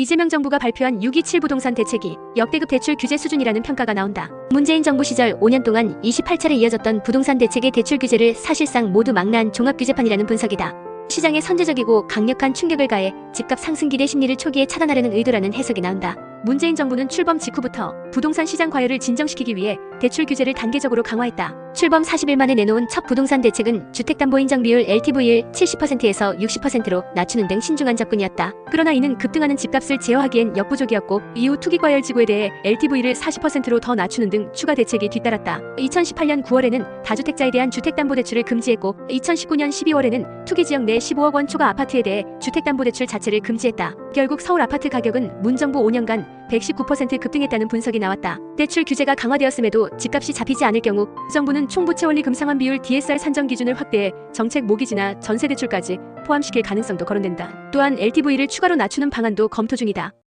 이재명 정부가 발표한 627 부동산 대책이 역대급 대출 규제 수준이라는 평가가 나온다. 문재인 정부 시절 5년 동안 28차례 이어졌던 부동산 대책의 대출 규제를 사실상 모두 망라한 종합규제판이라는 분석이다. 시장에 선제적이고 강력한 충격을 가해 집값 상승 기대 심리를 초기에 차단하려는 의도라는 해석이 나온다. 문재인 정부는 출범 직후부터 부동산 시장 과열을 진정시키기 위해 대출 규제를 단계적으로 강화했다. 출범 40일 만에 내놓은 첫 부동산 대책은 주택담보인정 비율 LTV를 70%에서 60%로 낮추는 등 신중한 접근이었다. 그러나 이는 급등하는 집값을 제어하기엔 역부족이었고 이후 투기 과열 지구에 대해 LTV를 40%로 더 낮추는 등 추가 대책이 뒤따랐다. 2018년 9월에는 다주택자에 대한 주택담보대출을 금지했고 2019년 12월에는 투기 지역 내 15억 원 초과 아파트에 대해 주택담보대출 자체를 금지했다. 결국 서울 아파트 가격은 문정부 5년간 119% 급등했다는 분석이 나왔다. 대출 규제가 강화되었음에도 집값이 잡히지 않을 경우 정부는 총부채 원리 금상환 비율 DSR 산정 기준을 확대해 정책 모기지나 전세 대출까지 포함시킬 가능성도 거론된다. 또한 LTV를 추가로 낮추는 방안도 검토 중이다.